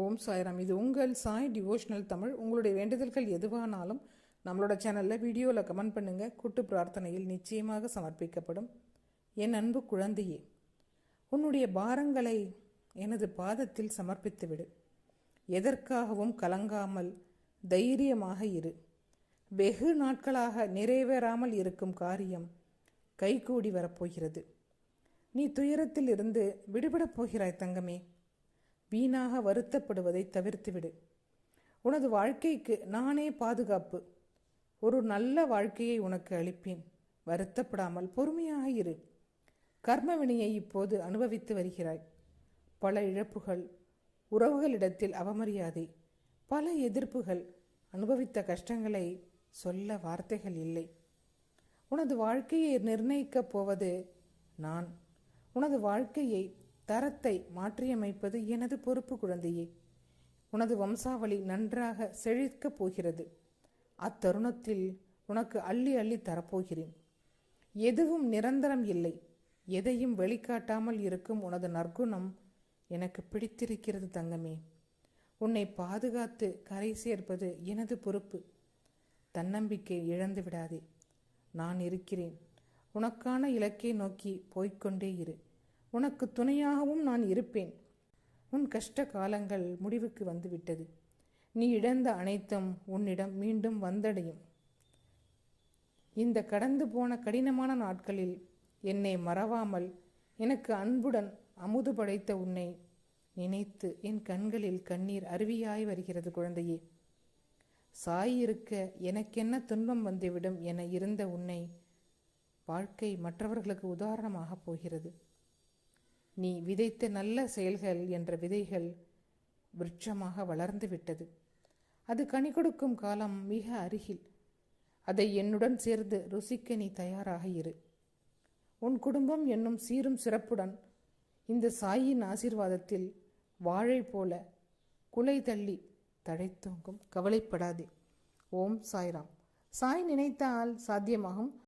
ஓம் சாய்ராம். இது உங்கள் சாய் டிவோஷனல் தமிழ். உங்களுடைய வேண்டுதல்கள் எதுவானாலும் நம்மளோட சேனலில் வீடியோவில் கமெண்ட் பண்ணுங்கள் கூட்டு பிரார்த்தனையில் நிச்சயமாக சமர்ப்பிக்கப்படும். என் அன்பு குழந்தையே உன்னுடைய பாரங்களை எனது பாதத்தில் சமர்ப்பித்து விடு எதற்காகவும் கலங்காமல் தைரியமாக இரு. வெகு நாட்களாக நிறைவேறாமல் இருக்கும் காரியம் கைகூடி வரப்போகிறது. நீ துயரத்தில் இருந்து விடுபடப் போகிறாய் தங்கமே. வீணாக வருத்தப்படுவதை தவிர்த்துவிடு. உனது வாழ்க்கைக்கு நானே பாதுகாப்பு. ஒரு நல்ல வாழ்க்கையை உனக்கு அளிப்பேன். வருத்தப்படாமல் பொறுமையாக இரு. கர்மவினையை இப்போது அனுபவித்து வருகிறாய். பல இழப்புகள் உறவுகளிடத்தில் அவமரியாதை பல எதிர்ப்புகள் அனுபவித்த கஷ்டங்களை சொல்ல வார்த்தைகள் இல்லை. உனது வாழ்க்கையை நிர்ணயிக்கப் போவது நான். உனது வாழ்க்கையை தரத்தை மாற்றியமைப்பது எனது பொறுப்பு குழந்தையே. உனது வம்சாவளி நன்றாக செழிக்கப் போகிறது. அத்தருணத்தில் உனக்கு அள்ளி அள்ளி தரப்போகிறேன். எதுவும் நிரந்தரம் இல்லை. எதையும் வெளிக்காட்டாமல் இருக்கும் உனது நற்குணம் எனக்கு பிடித்திருக்கிறது தங்கமே. உன்னை பாதுகாத்து கரை சேர்ப்பது எனது பொறுப்பு. தன்னம்பிக்கை இழந்து விடாதே. நான் இருக்கிறேன். உனக்கான இலக்கை நோக்கி போய்க்கொண்டே இரு. உனக்கு துணையாகவும் நான் இருப்பேன். உன் கஷ்ட காலங்கள் முடிவுக்கு வந்துவிட்டது. நீ இழந்த அனைத்தும் உன்னிடம் மீண்டும் வந்தடையும். இந்த கடந்து போன கடினமான நாட்களில் என்னை மறவாமல் எனக்கு அன்புடன் அமுது படைத்த உன்னை நினைத்து என் கண்களில் கண்ணீர் அருவியாய் வருகிறது குழந்தையே. சாய் இருக்க எனக்கென்ன துன்பம் வந்துவிடும் என இருந்த உன்னை வாழ்க்கை மற்றவர்களுக்கு உதாரணமாகப் போகிறது. நீ விதைத்த நல்ல செயல்கள் என்ற விதைகள் விருட்சமாக வளர்ந்து விட்டது. அது கனி கொடுக்கும் காலம் மிக அருகில். அதை என்னுடன் சேர்ந்து ருசிக்க நீ தயாராக இரு. உன் குடும்பம் என்னும் சீரும் சிறப்புடன் இந்த சாயின் ஆசீர்வாதத்தில் வாழை போல குலை தள்ளி தழைத்தோங்கும். கவலைப்படாதே. ஓம் சாய்ராம். சாய் நினைத்தால் சாத்தியமாகும்.